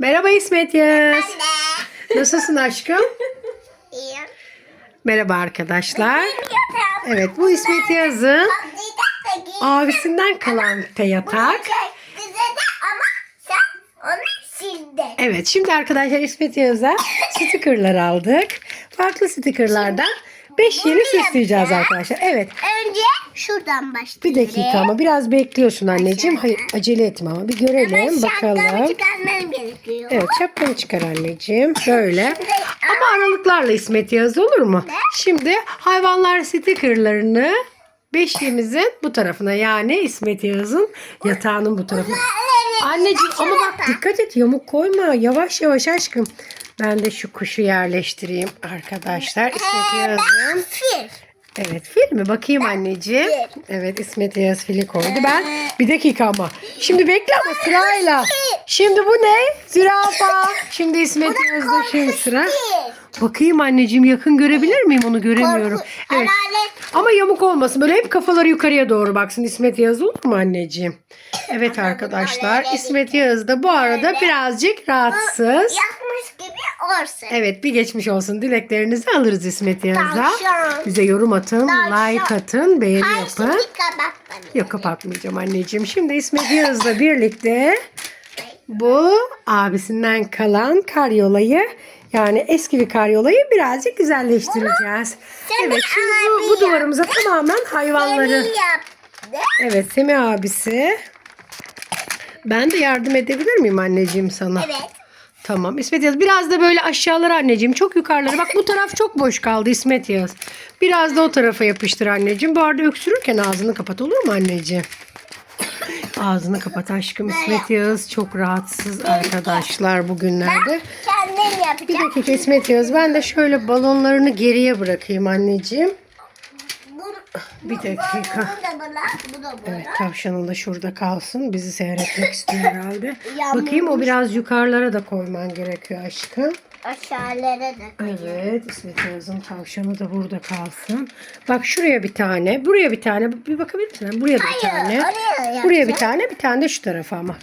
Merhaba İsmet Yaz. Nasılsın aşkım? İyi. Merhaba arkadaşlar. Evet bu İsmet Yaz'ın abisinden kalan te yatak. Bize de ama sen onu sildin. Evet şimdi arkadaşlar İsmet Yaz'a stickerlar aldık. Farklı stickerlardan 5 yeni süsleyeceğiz arkadaşlar. Evet Önce şuradan başlayalım. bir dakika ama biraz bekliyorsun anneciğim. Hayır acele etme ama bir görelim Şapkamı bakalım. çıkarmam gerekiyor. Evet şapkanı çıkar anneciğim. Böyle. Ama aralıklarla İsmet Yağız olur mu? Şimdi hayvanlar stickerlarını beşiğimizin bu tarafına yani İsmet Yağız'ın yatağının bu tarafına. Anneciğim ama bak dikkat et yamuk koyma. Yavaş yavaş aşkım. Ben de şu kuşu yerleştireyim arkadaşlar. İsmet Yağız'ın. Evet fil mi? Bakayım anneciğim. Evet İsmet Yağız fili koydu. Ben bir dakika ama. Şimdi bekle ama sırayla. Şimdi bu ne? Zürafa. Şimdi İsmet Yağız'da şimdi sıra. Bakayım anneciğim yakın görebilir miyim onu göremiyorum. Evet. Ama yamuk olmasın. Böyle hep kafaları yukarıya doğru baksın. İsmet Yağız olur mu anneciğim? Evet arkadaşlar. İsmet Yağız da bu arada birazcık rahatsız. Yakmış gibi olsun. Evet bir geçmiş olsun. Dileklerinizi alırız İsmet Yağız'a. Tavşan. Bize yorum atın, Tavşan. like atın, beğeni Hayır yapın. şimdi kapatmadım. Yok kapatmayacağım anneciğim. Şimdi İsmet Yağız'la birlikte bu abisinden kalan karyolayı yani eski bir karyolayı birazcık güzelleştireceğiz. Semih Evet şimdi bu, bu abi duvarımıza tamamen hayvanları. Yaptı. Evet Semih abisi. Ben de yardım edebilir miyim anneciğim sana? Evet. Tamam İsmet Yaz biraz da böyle aşağılara anneciğim çok yukarılara bak bu taraf çok boş kaldı İsmet Yaz. Biraz da o tarafa yapıştır anneciğim. Bu arada öksürürken ağzını kapat olur mu anneciğim? Ağzını kapat aşkım İsmet Yağız çok rahatsız arkadaşlar bugünlerde. Kendim Bir yapacağım. dakika İsmet Yağız ben de şöyle balonlarını geriye bırakayım anneciğim. Bir dakika. Bu da bana, bu da bana. Evet tavşanın da şurada kalsın. Bizi seyretmek istiyor herhalde. Yağmur. Bakayım o biraz yukarılara da koyman gerekiyor aşkım. Aşağılara da. Evet İsmet Yağız'ın tavşanı da burada kalsın. Bak şuraya bir tane, buraya bir tane. Bir bakabilir misin? Buraya da bir Hayır, tane. oraya Buraya bir tane, bir tane de şu tarafa ama.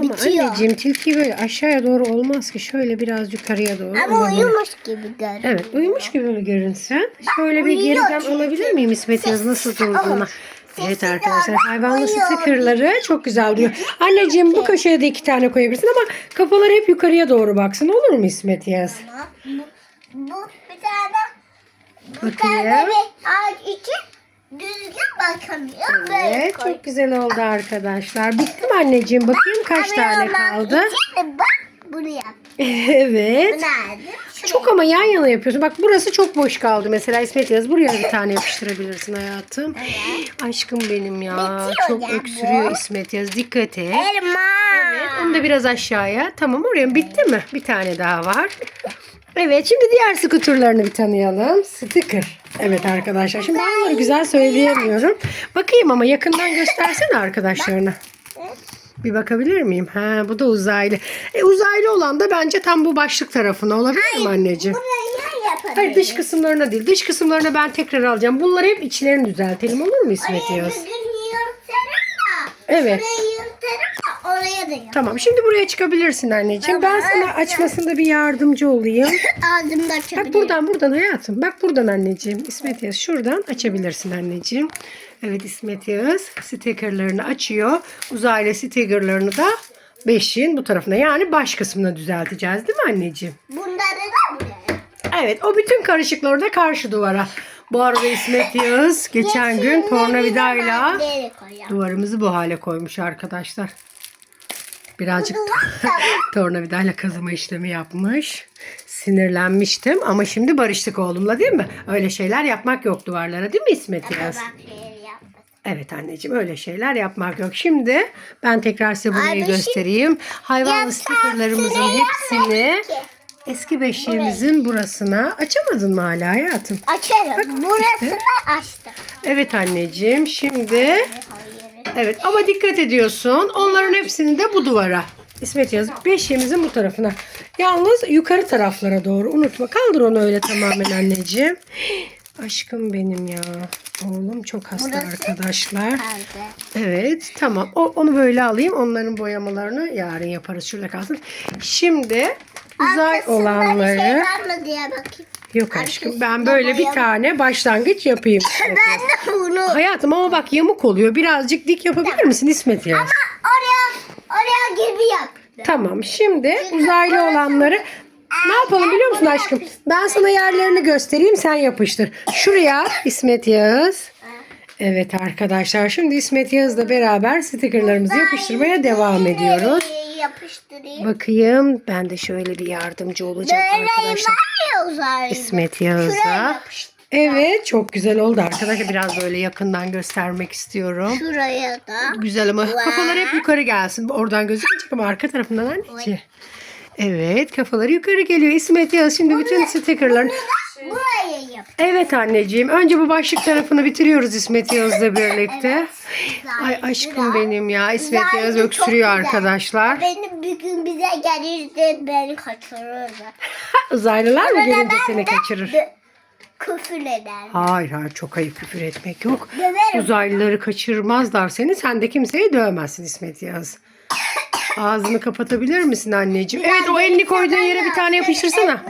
Ama Bitiyor. anneciğim tilki böyle aşağıya doğru olmaz ki. Şöyle biraz yukarıya doğru Ama olabilir. uyumuş gibi görünüyor. Evet uyumuş gibi mi görünsen? Şöyle bir uyuyor geriden çünkü. alabilir miyim İsmet Yaz nasıl durduğuna? Evet arkadaşlar hayvanlı stickerları çok güzel duruyor. Anneciğim bu köşeye de iki tane koyabilirsin ama kafaları hep yukarıya doğru baksın olur mu İsmet Yaz? Bu, bu bir tane tane Bakayım. bir ağaç için düzgün bakamıyor. Evet koy. çok güzel oldu arkadaşlar. Bitti mi anneciğim? Bakayım kaç tane kaldı. bak bunu yap. evet. Bu nerede? Şuraya. Çok ama yan yana yapıyorsun. Bak burası çok boş kaldı. Mesela İsmet Yaz buraya bir tane yapıştırabilirsin hayatım. Aşkım benim ya. Bitiyor çok ya bu. öksürüyor İsmet Yaz. Dikkat et. Elma. Evet, onu da biraz aşağıya. Tamam oraya bitti mi? Bir tane daha var. Evet şimdi diğer skuturlarını bir tanıyalım. Sticker. Evet arkadaşlar. Şimdi ben onları güzel söyleyemiyorum. Bakayım ama yakından göstersene arkadaşlarına. Bir bakabilir miyim? Ha bu da uzaylı. E, uzaylı olan da bence tam bu başlık tarafına olabilir mi anneciğim? Hayır dış kısımlarına değil. Dış kısımlarına ben tekrar alacağım. Bunları hep içlerini düzeltelim olur mu İsmet Yaz? Evet. Yap. Tamam şimdi buraya çıkabilirsin anneciğim. Ben sana açmasında bir yardımcı olayım. Ağzımda açabilirim. Bak buradan buradan hayatım. Bak buradan anneciğim. İsmet Yağız şuradan açabilirsin anneciğim. Evet İsmet Yağız stickerlarını açıyor. Uzaylı stickerlarını da beşiğin bu tarafına yani baş kısmına düzelteceğiz değil mi anneciğim? Bunları da buraya. Evet o bütün karışıkları da karşı duvara. Bu arada İsmet Yağız geçen gün tornavidayla duvarımızı bu hale koymuş arkadaşlar. Birazcık tornavidayla kazıma işlemi yapmış. Sinirlenmiştim ama şimdi barıştık oğlumla değil mi? Öyle şeyler yapmak yok duvarlara değil mi İsmet? Bak yapmasın. Evet anneciğim öyle şeyler yapmak yok. Şimdi ben tekrar size burayı şey- göstereyim. Hayvanlı Yatağı stikerlerimizin hepsini eski beşiğimizin burasına açamadın mı hala hayatım? Açarım. Burasını açtım. Evet anneciğim şimdi. Evet ama dikkat ediyorsun onların hepsini de bu duvara. İsmet yaz beşiğimizin bu tarafına. Yalnız yukarı taraflara doğru unutma. Kaldır onu öyle tamamen anneciğim. Aşkım benim ya. Oğlum çok hasta Burası- arkadaşlar. Kaldı. Evet tamam. O, onu böyle alayım. Onların boyamalarını yarın yaparız. Şurada kalsın. Şimdi uzay Arkasında bir olanları. şey var mı diye bakayım. Yok aşkım ben arkasında böyle bir tane başlangıç yapayım. Ben de bunu Hayatım ama bak yamuk oluyor. Birazcık dik yapabilir misin İsmet ya? oraya oraya gibi yap. Tamam şimdi uzaylı olanları ne yapalım biliyor musun aşkım? Ben sana yerlerini göstereyim sen yapıştır. Şuraya İsmet Yağız. Evet arkadaşlar şimdi İsmet Yağız'la beraber stikerlerimizi yapıştırmaya devam ediyoruz. Böyle Yapıştırayım. Bakayım ben de şöyle bir yardımcı olacağım Böyle arkadaşlar. var ya. İsmet Yağız'a. Evet çok güzel oldu arkadaşlar. Biraz böyle yakından göstermek istiyorum. Şuraya da. Güzel ama kafalar hep yukarı gelsin. Oradan gözükmeyecek ama arka tarafından anneciğim. Evet kafaları yukarı geliyor. İsmet Yağız şimdi bütün. Buraya yap. Evet anneciğim. Önce bu başlık tarafını bitiriyoruz İsmet Yağız'la birlikte. Ay aşkım benim ya. İsmet Uzaylı Yağız öksürüyor arkadaşlar. Benim bir gün bize gelir de beni kaçırırlar. Uzaylılar mı ben seni kaçırır? Küfür eder. Hayır hayır çok ayıp küfür etmek yok. Döverim. Uzaylıları kaçırmazlar seni. Sen de kimseyi dövmezsin İsmet Yağız. Ağzını kapatabilir misin anneciğim? Evet o elini koyduğun yere bir tane yapıştırsana.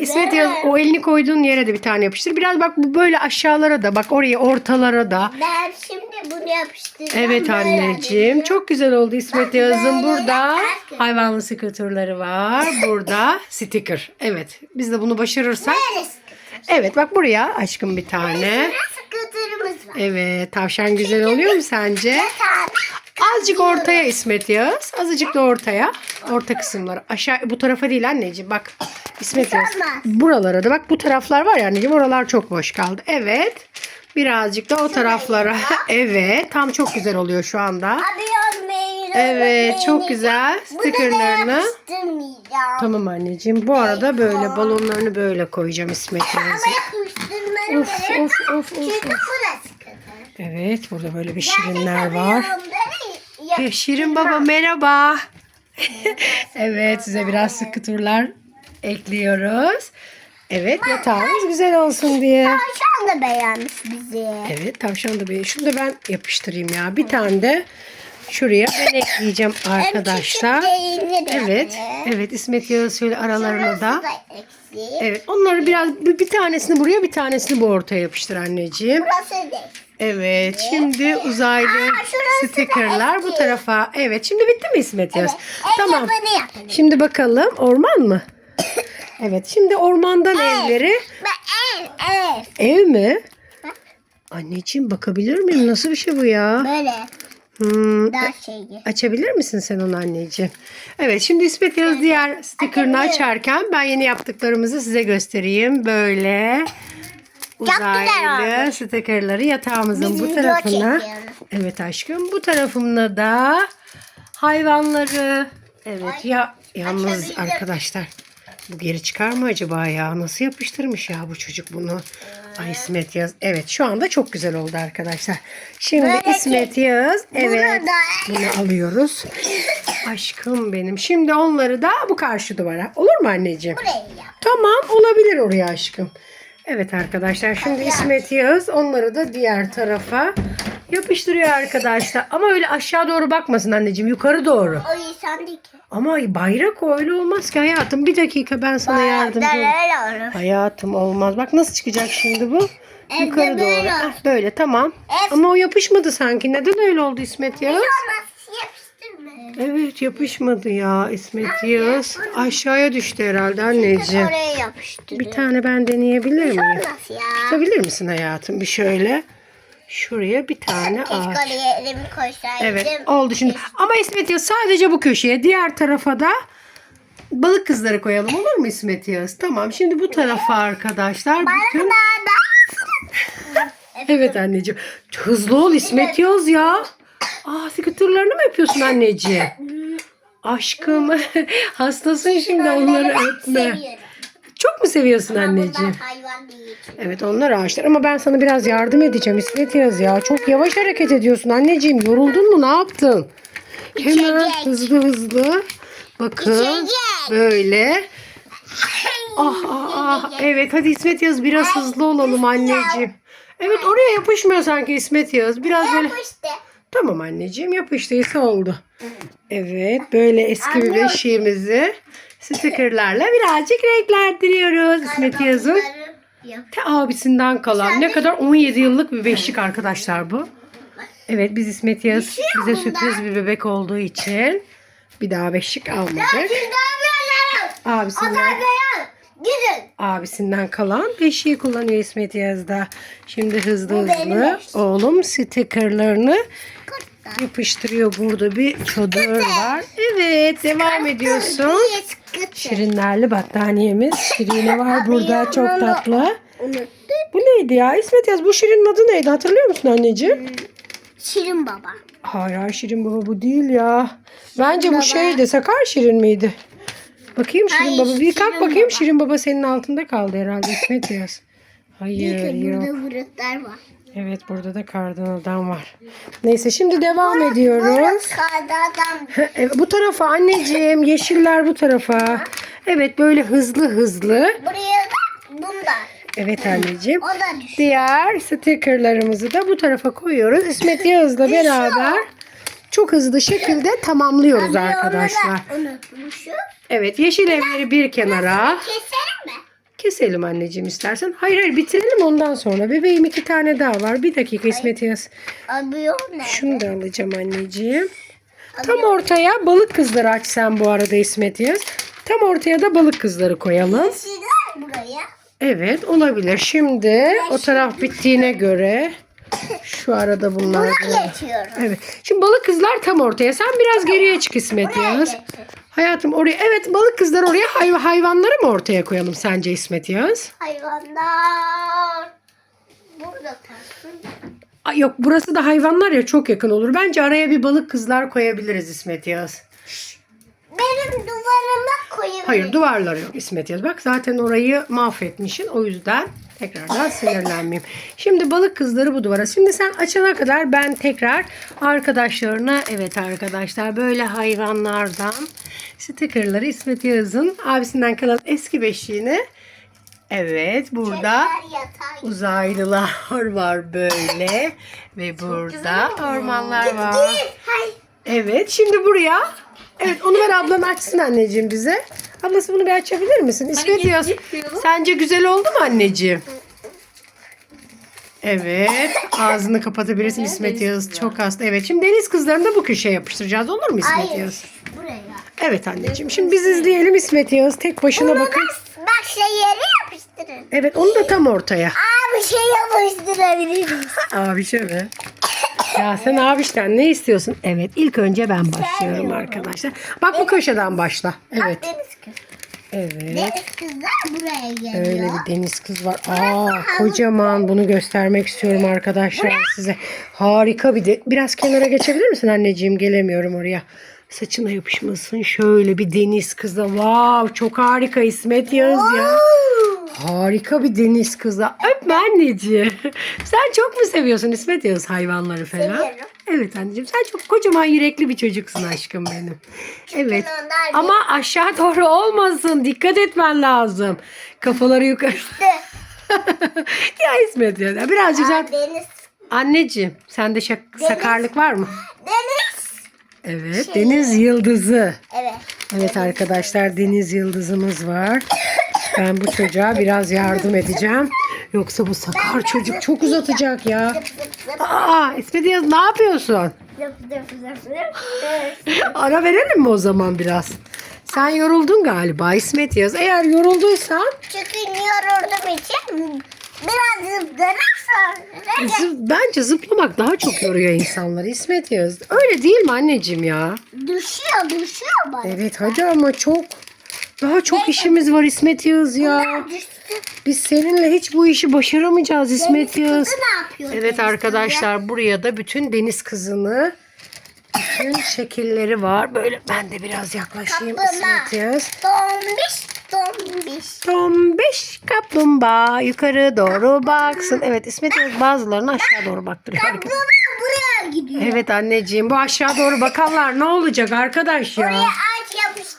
İsmet Yağız o elini koyduğun yere de bir tane yapıştır. Biraz bak bu böyle aşağılara da bak oraya ortalara da. Ben şimdi bunu yapıştıracağım. Evet anneciğim çok güzel oldu İsmet Yağız'ın burada hayvanlı skuterları var. Burada sticker. Evet biz de bunu başarırsak. Evet bak buraya aşkım bir tane. Sıkıntımız var. Evet tavşan güzel oluyor mu sence? Tamam. Azıcık ortaya İsmet Yağız. Azıcık da ortaya. Orta kısımlara. Aşağı bu tarafa değil anneciğim. Bak İsmet Yağız. Buralara da bak bu taraflar var ya anneciğim. Oralar çok boş kaldı. Evet. Birazcık da o taraflara. Evet. Tam çok güzel oluyor şu anda. Evet çok güzel. Stickerlarını. Tamam anneciğim. Bu arada böyle balonlarını böyle koyacağım İsmet Yağız'ın. Of of of of. Evet burada böyle bir şirinler var. Var. Şirin baba merhaba. evet size biraz sıkı turlar ekliyoruz. Evet yatağımız güzel olsun diye. Tavşan da beğenmiş bizi. Evet tavşan da bir. Şunu da ben yapıştırayım ya. Bir tane de şuraya ben ekleyeceğim arkadaşlar. Evet. Evet İsmet Yağız şöyle aralarına da. Evet onları biraz bir, bir tanesini buraya bir tanesini bu ortaya yapıştır anneciğim. Burası da Evet şimdi uzaylı şurası da stikerler bu eski. tarafa. Evet şimdi bitti mi İsmet Yağız? En Tamam. yapalım. Şimdi bakalım orman mı? Evet şimdi ormandan evleri. Ev ev. Ev mi? Anneciğim bakabilir miyim? Nasıl bir şey bu ya? Böyle Hmm, daha şeyi. açabilir misin sen onu anneciğim? Evet şimdi İsmet Yağız diğer sticker'ını açarken ben yeni yaptıklarımızı size göstereyim. Böyle uzaylı olmuş. stickerları yatağımızın Biz bu tarafına. Evet aşkım bu tarafına da hayvanları. Evet ya yalnız Açabilirim. arkadaşlar bu geri çıkar mı acaba ya? Nasıl yapıştırmış ya bu çocuk bunu? Ay İsmet Yağız. Evet şu anda çok güzel oldu arkadaşlar. Şimdi Böyle İsmet Yağız. Evet bunu alıyoruz. Aşkım benim. Şimdi onları da bu karşı duvara. Olur mu anneciğim? Burayı yap. Tamam olabilir oraya aşkım. Evet arkadaşlar şimdi İsmet Yağız onları da diğer tarafa yapıştırıyor arkadaşlar. Ama öyle aşağı doğru bakmasın anneciğim yukarı doğru. O insan değil ki. Ama bayrak öyle olmaz ki hayatım. Bir dakika ben sana yardımcı olayım. Böyle olur. Hayatım olmaz. Bak nasıl çıkacak şimdi bu? Evde Yukarı böyle doğru. olsun. Ah, böyle tamam. Ev- Ama o yapışmadı sanki. Neden öyle oldu İsmet Yağız? Olmaz. Evet yapışmadı ya İsmet Yağız. Aşağıya düştü herhalde anneciğim. Oraya yapıştır. Bir tane ben deneyebilir miyim? Olmaz ya. Tutabilir misin hayatım? Bir şöyle. Şuraya bir tane Keşke ağaç. oraya elimi koysaydım. Evet oldu şimdi. Ama İsmet Yağız sadece bu köşeye. Diğer tarafa da balık kızları koyalım olur mu İsmet Yağız? Tamam şimdi bu tarafa arkadaşlar. Bütün... Nerede? Evet anneciğim. Hızlı ol İsmet Yağız ya. Aa skuterlarını mı yapıyorsun anneciğim? Aşkım hastasın şimdi onları öpme. Seviyorum. Çok mu seviyorsun Ama anneciğim? bunlar hayvan değil. Evet onlar ağaçlar ama ben sana biraz yardım edeceğim İsmet Yağız ya. Çok yavaş hareket ediyorsun anneciğim. Yoruldun mu ne yaptın? Hemen İçecek. hızlı hızlı. Bakın İçecek. böyle Ah ah ah. Evet hadi İsmet Yağız biraz hızlı olalım anneciğim. Evet oraya yapışmıyor sanki İsmet Yağız. Biraz böyle. Yapıştı. Tamam anneciğim yapıştıysa oldu. Evet böyle eski bir beşiğimizi stikerlerle birazcık renklendiriyoruz İsmet Yağız'ın. Yap. Te abisinden kalan ne kadar 17 yıllık bir beşik arkadaşlar bu. Evet biz İsmet Yağız Düşüyor bize sürpriz bir bebek olduğu için bir daha beşik almadık. Abisinden, abisinden kalan beşiği kullanıyor İsmet Yağız da. Şimdi hızlı hızlı oğlum stikerlerini. Yapıştırıyor. Burada bir çadır var. Evet devam ediyorsun. Şirinlerli battaniyemiz. Şirine var burada çok tatlı. Bu neydi ya? İsmet Yaz bu Şirin'in adı neydi hatırlıyor musun anneciğim? Şirin baba. Hayır hayır Şirin Baba bu değil ya. Bence bu şeydi Sakar Şirin miydi? Bakayım Şirin Hayır, Baba. Bir kalk Şirin bakayım Baba. Şirin Baba senin altında kaldı herhalde İsmet Yaz. Hayır Bakın yok. burada var. Evet burada da kardan adam var. Neyse şimdi devam ediyoruz. Karda adam. Evet, bu tarafa anneciğim yeşiller bu tarafa. Evet böyle hızlı hızlı. Buraya da bunlar. Evet anneciğim. O da düşüyor. Diğer stikerlerimizi de bu tarafa koyuyoruz. İsmet Yağız'la beraber çok hızlı şekilde tamamlıyoruz arkadaşlar. Unutmuşum. Evet yeşil evleri bir kenara. Keselim mi? Keselim anneciğim istersen. Hayır hayır bitirelim ondan sonra. Bebeğim iki tane daha var. Bir dakika İsmet Yağız. Alıyor ne? Şunu da alacağım anneciğim. Tam ortaya balık kızları aç sen bu arada İsmet Yağız. Tam ortaya da balık kızları koyalım. Yeşiller buraya. Evet olabilir. Şimdi o taraf bittiğine göre şu arada bunlar Buna da- geçiyorum. Evet. Şimdi balık kızlar tam ortaya. Sen biraz geriye çık İsmet Yağız. geçiyorum. Hayatım oraya. Evet balık kızlar oraya hay- hayvanları mı ortaya koyalım sence İsmet Yağız? Hayvanlar. Burada kalsın. Ay yok burası da hayvanlar ya çok yakın olur. Bence araya bir balık kızlar koyabiliriz İsmet Yağız. Benim duvarıma koyabilirim. Hayır duvarları yok İsmet Yağız. Bak zaten orayı mahvetmişsin. O yüzden tekrardan sinirlenmeyeyim. Şimdi balık kızları bu duvara. Şimdi sen açana kadar ben tekrar arkadaşlarına evet arkadaşlar böyle hayvanlardan stikerleri İsmet Yağız'ın abisinden kalan eski beşiğini Evet burada uzaylılar var böyle ve burada ormanlar var. Evet şimdi buraya Evet onu ver ablan açsın anneciğim bize. Ablası bunu bir açabilir misin? İsmet Yağız. Sence güzel oldu mu anneciğim? Evet. Ağzını kapatabilirsin İsmet Yağız. Çok hasta. Evet. Şimdi deniz kızlarını da bu köşeye yapıştıracağız. Olur mu İsmet Hayır. Yağız? Buraya. Evet anneciğim. Şimdi biz izleyelim İsmet Yağız. Tek başına bakın. Bak, bak şey yere yapıştırın. Evet onu da tam ortaya. Aa bir şey yapıştırabiliriz. Abi şöyle. Ya sen abişten ne istiyorsun? Evet ilk önce ben başlıyorum arkadaşlar. Bak bu köşeden başla. Evet. Deniz kız. Evet. Deniz kızlar buraya geliyor. Öyle bir deniz kız var. Aa kocaman bunu göstermek istiyorum arkadaşlar size. Harika bir de. Biraz kenara geçebilir misin anneciğim? Gelemiyorum oraya. Saçına yapışmasın. Şöyle bir deniz kızı. Wow çok harika İsmet Yağız ya. Harika bir deniz kızı. Öpme anneciğim. Sen çok mu seviyorsun İsmet Yağız hayvanları falan? Seviyorum. Evet anneciğim sen çok kocaman yürekli bir çocuksun aşkım benim. Evet. Ama aşağı doğru olmasın. Dikkat etmen lazım. Kafaları yukarı. ya İsmet ya. Birazcık sen... deniz. Anneciğim sende şak- sakarlık var mı? Deniz. Evet. Deniz yıldızı. Evet. Evet arkadaşlar deniz yıldızımız var. Ben bu çocuğa biraz yardım edeceğim. Yoksa bu sakar çocuk çok uzatacak ya. Aa İsmet Yaz ne yapıyorsun? Ara verelim mi o zaman biraz? Sen yoruldun galiba İsmet Yaz. Eğer yorulduysan Çünkü yorulduğum için biraz zıplarsan. zı- bence zıplamak daha çok yoruyor insanları İsmet Yaz. Öyle değil mi anneciğim ya? Düşüyor düşüyor bana. Evet hadi ama çok daha çok işimiz var İsmet Yağız ya. Biz seninle hiç bu işi başaramayacağız İsmet Yağız. Evet arkadaşlar buraya da bütün deniz kızını bütün şekilleri var. Böyle ben de biraz yaklaşayım. İsmet Yağız. Tombiş tombiş. Tombiş kaplumbağa yukarı doğru baksın. Evet İsmet Yağız bazılarını aşağı doğru baktırıyor. Kaplumbağa buraya gidiyor. Evet anneciğim bu aşağı doğru bakanlar ne olacak arkadaş ya? Buraya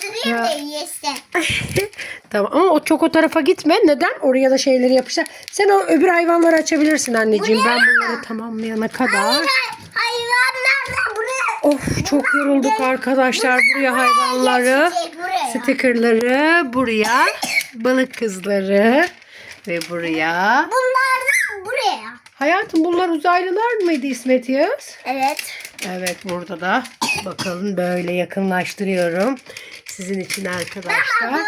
ağaç yapıştı. yaptırayım Ya. da yesin. tamam ama o çok o tarafa gitme. Neden? Oraya da şeyleri yapıştır. Sen o öbür hayvanları açabilirsin anneciğim. Ben bunları tamamlayana kadar. Hayır, hayvanlar da buraya. Of çok yorulduk arkadaşlar. Buraya hayvanları, geçecek, buraya. stikerleri, buraya balık kızları ve buraya. Bunlar da buraya. Hayatım bunlar uzaylılar mıydı İsmet Yağız? Evet. Evet burada da bakalım böyle yakınlaştırıyorum. Sizin için arkadaşlar.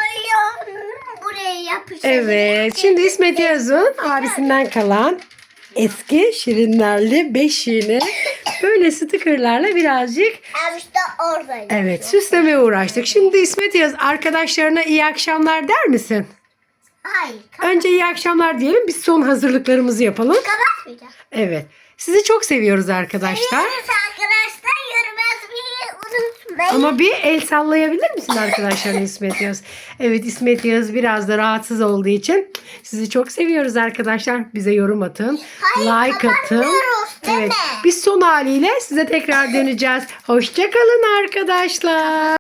Buraya. Evet şimdi İsmet Yağız'ın abisinden kalan eski şirinlerli beşiğini böyle stikerlerle birazcık Abi işte oradaydı. evet süslemeye uğraştık. Şimdi İsmet Yağız arkadaşlarına iyi akşamlar der misin? Hayır. Önce iyi akşamlar diyelim biz son hazırlıklarımızı yapalım. Kapatmayacağım. Evet sizi çok seviyoruz arkadaşlar. Seviyoruz arkadaşlar. Unutmayın. Ama bir el sallayabilir misin arkadaşlar İsmet Yağız? Evet İsmet Yağız biraz da rahatsız olduğu için sizi çok seviyoruz arkadaşlar. Bize yorum atın. Hayır, like atın. Evet. Biz son haliyle size tekrar döneceğiz. Hoşçakalın arkadaşlar.